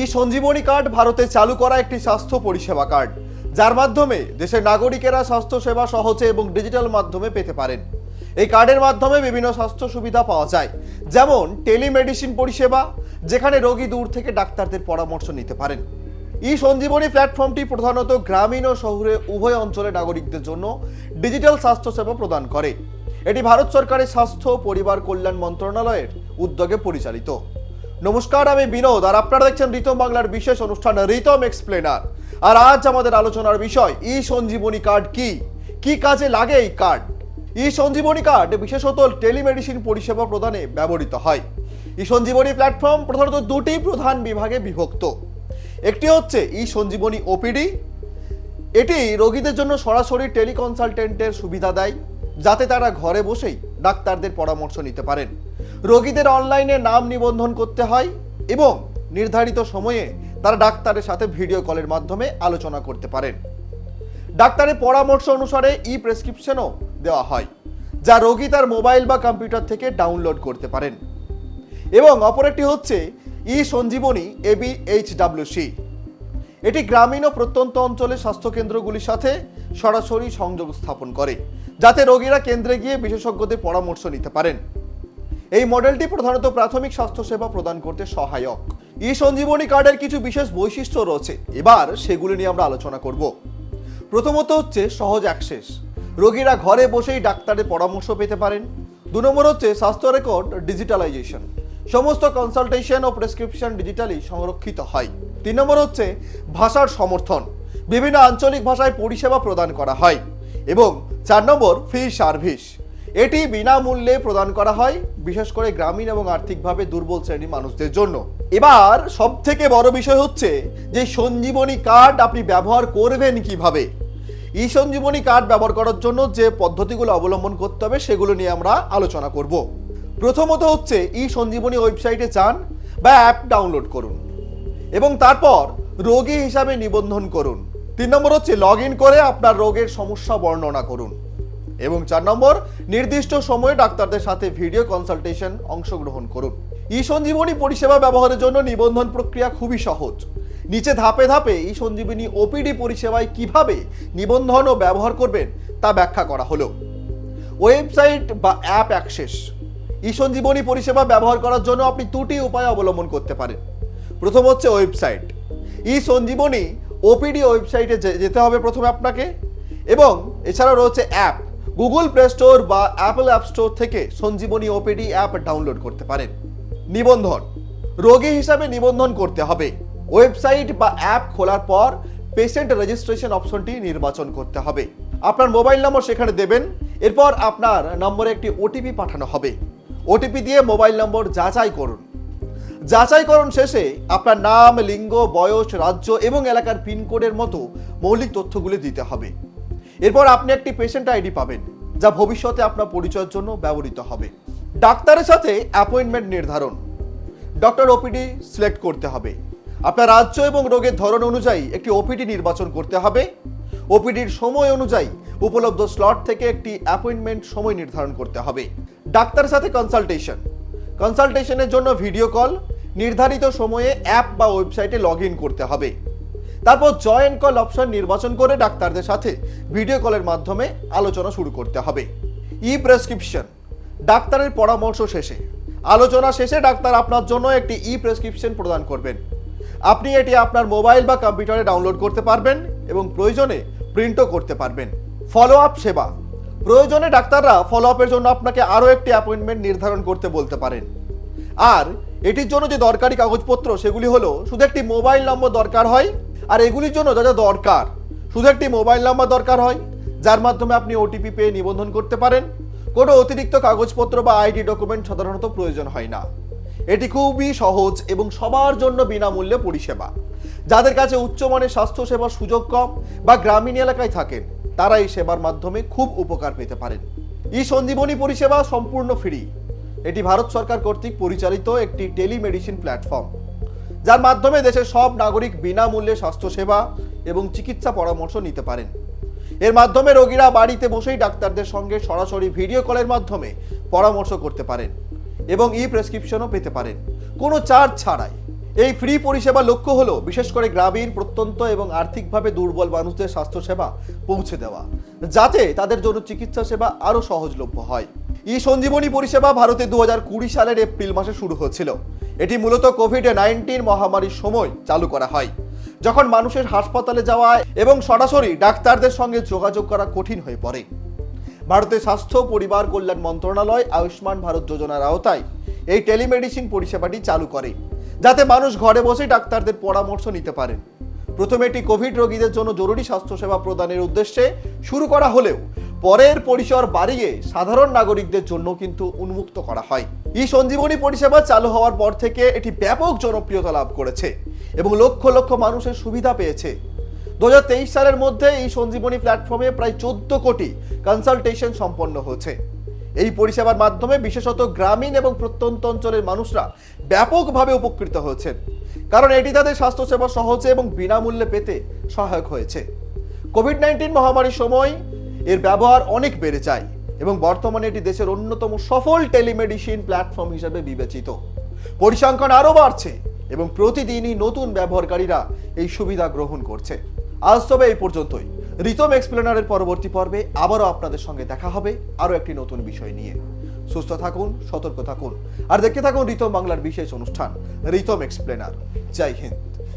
ই Sanjeevani card ভারতে চালু করা একটি স্বাস্থ্য পরিষেবা কার্ড। যার মাধ্যমে দেশের নাগরিকেরা স্বাস্থ্য সেবা সহজে এবং ডিজিটাল মাধ্যমে পেতে পারেন। এই কার্ডের মাধ্যমে বিভিন্ন স্বাস্থ্য সুবিধা পাওয়া যায়, যেমন টেলিমেডিসিন পরিষেবা, যেখানে রোগী দূর থেকে ডাক্তারদের পরামর্শ নিতে পারেন। ই সঞ্জীবনী প্ল্যাটফর্মটি প্রধানত গ্রামীণ ও শহরে উভয় অঞ্চলের নাগরিকদের জন্য ডিজিটাল স্বাস্থ্য সেবা প্রদান করে। এটি ভারত সরকারের স্বাস্থ্য পরিবার কল্যাণ মন্ত্রণালয়ের উদ্যোগে পরিচালিত। নমস্কার, আমি বিনোদ, আর আপনারা দেখছেন রিতম বাংলার বিশেষ অনুষ্ঠান রিতম এক্সপ্লেনার আর আজ আমাদের আলোচনার বিষয়, ই সঞ্জীবনী কার্ড কি? কি কাজে লাগে এই কার্ড ই সঞ্জীবনী কার্ড বিশেষত টেলিমেডিসিন পরিষেবা প্রদানে ব্যবহৃত হয়। ই সঞ্জীবনী প্ল্যাটফর্ম প্রধানত দুটি প্রধান বিভাগে বিভক্ত। একটি হচ্ছে ই সঞ্জীবনী ওপিডি এটি রোগীদের জন্য সরাসরি টেলিকনসালটেন্টের সুবিধা দেয়, যাতে তারা ঘরে বসেই ডাক্তারদের পরামর্শ নিতে পারেন। রোগীদের অনলাইনে নাম নিবন্ধন করতে হয় এবং নির্ধারিত সময়ে তারা ডাক্তারের সাথে ভিডিও কলের মাধ্যমে আলোচনা করতে পারেন। ডাক্তারের পরামর্শ অনুসারে ই প্রেসক্রিপশনও দেওয়া হয়, যা রোগী তার মোবাইল বা কম্পিউটার থেকে ডাউনলোড করতে পারেন। এবং অপর একটি হচ্ছে ই সঞ্জীবনী এবি এইচডাব্লিউসি এটি গ্রামীণ ও প্রত্যন্ত অঞ্চলের স্বাস্থ্যকেন্দ্রগুলির সাথে সরাসরি সংযোগ স্থাপন করে, যাতে রোগীরা কেন্দ্রে গিয়ে বিশেষজ্ঞদের পরামর্শ নিতে পারেন। এই মডেলটি প্রধানত প্রাথমিক স্বাস্থ্যসেবা প্রদান করতে সহায়ক। ই সঞ্জীবনী কার্ডের কিছু বিশেষ বৈশিষ্ট্য রয়েছে। এবার সেগুলি নিয়ে আমরা আলোচনা করব। প্রথমত হচ্ছে সহজ অ্যাক্সেস। রোগীরা ঘরে বসেই ডাক্তারের পরামর্শ পেতে পারেন। দু নম্বর হচ্ছে স্বাস্থ্য রেকর্ড ডিজিটালাইজেশন। সমস্ত কনসালটেশন ও প্রেসক্রিপশন ডিজিটালি সংরক্ষিত হয়। তিন নম্বর হচ্ছে ভাষার সমর্থন। বিভিন্ন আঞ্চলিক ভাষায় পরিষেবা প্রদান করা হয়। এবং চার নম্বর ফ্রি সার্ভিস। এটি বিনামূল্যে প্রদান করা হয়, বিশেষ করে গ্রামীণ এবং আর্থিকভাবে দুর্বল শ্রেণির মানুষদের জন্য। এবার সব থেকে বড় বিষয় হচ্ছে যে সঞ্জীবনী কার্ড আপনি ব্যবহার করবেন কীভাবে? ই সঞ্জীবনী কার্ড ব্যবহার করার জন্য যে পদ্ধতিগুলো অবলম্বন করতে হবে, সেগুলো নিয়ে আমরা আলোচনা করব। প্রথমত হচ্ছে ই সঞ্জীবনী ওয়েবসাইটে যান বা অ্যাপ ডাউনলোড করুন এবং তারপর রোগী হিসাবে নিবন্ধন করুন। তিন নম্বর হচ্ছে, লগ করে আপনার রোগের সমস্যা বর্ণনা করুন। এবং চার নম্বর, নির্দিষ্ট সময়ে ডাক্তারদের সাথে ভিডিও কনসালটেশন অংশগ্রহণ করুন। ই সঞ্জীবনী পরিষেবা ব্যবহারের জন্য নিবন্ধন প্রক্রিয়া খুবই সহজ। নিচে ধাপে ধাপে ই সঞ্জীবনী ওপিডি পরিষেবায় কীভাবে নিবন্ধন ও ব্যবহার করবেন তা ব্যাখ্যা করা হলো। ওয়েবসাইট বা অ্যাপ অ্যাক্সেস। ই সঞ্জীবনী পরিষেবা ব্যবহার করার জন্য আপনি দুটি উপায় অবলম্বন করতে পারেন। প্রথম হচ্ছে ওয়েবসাইট। ই সঞ্জীবনী ওপিডি ওয়েবসাইটে যেতে হবে প্রথমে আপনাকে এবং এছাড়াও রয়েছে অ্যাপ। গুগল প্লে স্টোর বা অ্যাপল অ্যাপ স্টোর থেকে সঞ্জীবনী ওপিডি অ্যাপ ডাউনলোড করতে পারেন। নিবন্ধন। রোগী হিসাবে নিবন্ধন করতে হবে। ওয়েবসাইট বা অ্যাপ খোলার পর পেশেন্ট রেজিস্ট্রেশন অপশনটি নির্বাচন করতে হবে। আপনার মোবাইল নম্বর সেখানে দেবেন। এরপর আপনার নম্বরে একটি ওটিপি পাঠানো হবে। ওটিপি দিয়ে মোবাইল নম্বর যাচাই করুন। যাচাইকরণ শেষে আপনার নাম, লিঙ্গ, বয়স, রাজ্য এবং এলাকার পিনকোডের মতো মৌলিক তথ্যগুলি দিতে হবে। এরপর আপনি একটি পেশেন্ট আইডি পাবেন, যা ভবিষ্যতে আপনার পরিচয়ের জন্য ব্যবহৃত হবে। ডাক্তারের সাথে অ্যাপয়েন্টমেন্ট নির্ধারণ। ডক্টর ওপিডি সিলেক্ট করতে হবে। আপনার রাজ্য এবং রোগের ধরন অনুযায়ী একটি ওপিডি নির্বাচন করতে হবে। ওপিডির সময় অনুযায়ী উপলব্ধ স্লট থেকে একটি অ্যাপয়েন্টমেন্ট সময় নির্ধারণ করতে হবে। ডাক্তারের সাথে কনসালটেশন কনসালটেশনের জন্য ভিডিও কল নির্ধারিত সময়ে অ্যাপ বা ওয়েবসাইটে লগ করতে হবে। তারপর জয়েন কল অপশন নির্বাচন করে ডাক্তারদের সাথে ভিডিও কলের মাধ্যমে আলোচনা শুরু করতে হবে। ই প্রেসক্রিপশন ডাক্তারের পরামর্শ শেষে। আলোচনা শেষে ডাক্তার আপনার জন্য একটি ই প্রেসক্রিপশন প্রদান করবেন। আপনি এটি আপনার মোবাইল বা কম্পিউটারে ডাউনলোড করতে পারবেন এবং প্রয়োজনে প্রিন্টও করতে পারবেন। ফলো আপ সেবা, প্রয়োজনে ডাক্তাররা ফলো আপের জন্য আপনাকে আরও একটি অ্যাপয়েন্টমেন্ট নির্ধারণ করতে বলতে পারেন। আর এটির জন্য যে দরকারি কাগজপত্র, সেগুলি হলো, শুধু একটি মোবাইল নম্বর দরকার হয় আর এগুলির জন্য যা যা দরকার, শুধু একটি মোবাইল নাম্বার দরকার হয়, যার মাধ্যমে আপনি ওটিপি পেয়ে নিবন্ধন করতে পারেন। কোনো অতিরিক্ত কাগজপত্র বা আইডি ডকুমেন্ট সাধারণত প্রয়োজন হয় না। এটি খুবই সহজ এবং সবার জন্য বিনামূল্যে পরিষেবা। যাদের কাছে উচ্চমানের স্বাস্থ্যসেবার সুযোগ কম বা গ্রামীণ এলাকায় থাকেন তারা এই সেবার মাধ্যমে খুব উপকার পেতে পারেন। ই সঞ্জীবনী পরিষেবা সম্পূর্ণ ফ্রি। এটি ভারত সরকার কর্তৃক পরিচালিত একটি টেলিমেডিসিন প্ল্যাটফর্ম। যার মাধ্যমে দেশের সব নাগরিক বিনামূল্যে স্বাস্থ্যসেবা এবং চিকিৎসা পরামর্শ নিতে পারেন। এর মাধ্যমে রোগীরা বাড়িতে বসেই ডাক্তারদের সঙ্গে সরাসরি ভিডিও কলের মাধ্যমে পরামর্শ করতে পারেন এবং ই প্রেসক্রিপশনও পেতে পারেন। কোনো চার্জ ছাড়াই। এই ফ্রি পরিষেবা লক্ষ্য হলো বিশেষ করে গ্রামীণ, প্রত্যন্ত এবং আর্থিকভাবে দুর্বল মানুষদের স্বাস্থ্যসেবা পৌঁছে দেওয়া, যাতে তাদের জন্য চিকিৎসা সেবা আরও সহজলভ্য হয়। ই সঞ্জীবনী পরিষেবা ভারতে দু সালের এপ্রিল মাসে শুরু হয়েছিল এটি মূলত কোভিড নাইন্টিন মহামারীর সময় চালু করা হয়। যখন মানুষের হাসপাতালে যাওয়া এবং সরাসরি ডাক্তারদের সঙ্গে যোগাযোগ করা কঠিন হয়ে পড়ে। ভারতের স্বাস্থ্য, পরিবার কল্যাণ মন্ত্রণালয়, আয়ুষ্মান ভারত যোজনার আওতায় এই টেলিমেডিসিন পরিষেবাটি চালু করে, যাতে মানুষ ঘরে বসে ডাক্তারদের পরামর্শ নিতে পারেন। প্রথমে এটি কোভিড রোগীদের জন্য জরুরি স্বাস্থ্যসেবা প্রদানের উদ্দেশ্যে শুরু করা হলেও পরের পরিসর বাড়িয়ে সাধারণ নাগরিকদের জন্য কিন্তু উন্মুক্ত করা হয়। ই সঞ্জীবনী পরিষেবা চালু হওয়ার পর থেকে এটি ব্যাপক জনপ্রিয়তা লাভ করেছে এবং লক্ষ লক্ষ মানুষের সুবিধা পেয়েছে। দু হাজার তেইশ সালের মধ্যে এই সঞ্জীবনী প্ল্যাটফর্মে প্রায় চোদ্দ কোটি কনসালটেশন সম্পন্ন হয়েছে। এই পরিষেবার মাধ্যমে বিশেষত গ্রামীণ এবং প্রত্যন্ত অঞ্চলের মানুষরা ব্যাপকভাবে উপকৃত হয়েছেন। কারণ এটি তাদের স্বাস্থ্যসেবা সহজে এবং বিনামূল্যে পেতে সহায়ক হয়েছে। কোভিড নাইন্টিন মহামারীর সময় এর ব্যবহার অনেক বেড়ে যায় এবং বর্তমানে এটি দেশের অন্যতম সফল টেলিমেডিসিন প্ল্যাটফর্ম হিসেবে বিবেচিত। পরিসংখ্যান আরও বাড়ছে এবং প্রতিদিনই নতুন ব্যবহারকারীরা এই সুবিধা গ্রহণ করছে। আজ তবে এই পর্যন্তই। রিতম এক্সপ্লেনারের পরবর্তী পর্বে আবারও আপনাদের সঙ্গে দেখা হবে আরও একটি নতুন বিষয় নিয়ে। সুস্থ থাকুন, সতর্ক থাকুন। আর দেখতে থাকুন রিতম বাংলার বিশেষ অনুষ্ঠান, রিতম এক্সপ্লেনার। জয় হিন্দ।